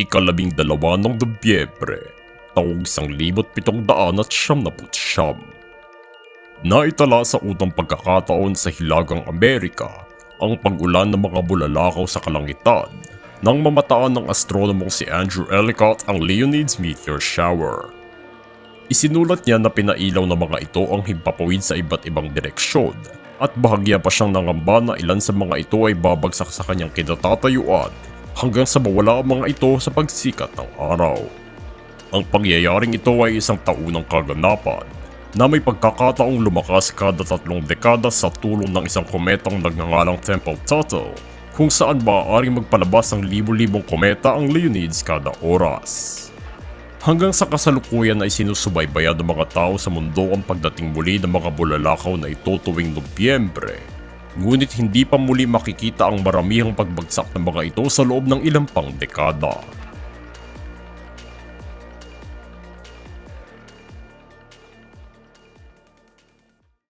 ikalabing dalawa ng Nobyembre, taong isang libot pitong daan at siyam na putsyam. Naitala sa unang pagkakataon sa Hilagang Amerika ang pag-ulan ng mga bulalakaw sa kalangitan nang mamataan ng astronomong si Andrew Ellicott ang Leonids Meteor Shower. Isinulat niya na pinailaw ng mga ito ang himpapawid sa iba't ibang direksyon at bahagya pa siyang nangamba na ilan sa mga ito ay babagsak sa kanyang kinatatayuan hanggang sa mawala ang mga ito sa pagsikat ng araw. Ang pangyayaring ito ay isang taunang kaganapan na may pagkakataong lumakas kada tatlong dekada sa tulong ng isang kometang nagngangalang Temple Tuttle kung saan maaaring magpalabas ng libo-libong kometa ang Leonids kada oras. Hanggang sa kasalukuyan ay sinusubaybayan ng mga tao sa mundo ang pagdating muli ng mga bulalakaw na ito tuwing Nobyembre. Ngunit hindi pa muli makikita ang maramihang pagbagsak ng mga ito sa loob ng ilang pang dekada.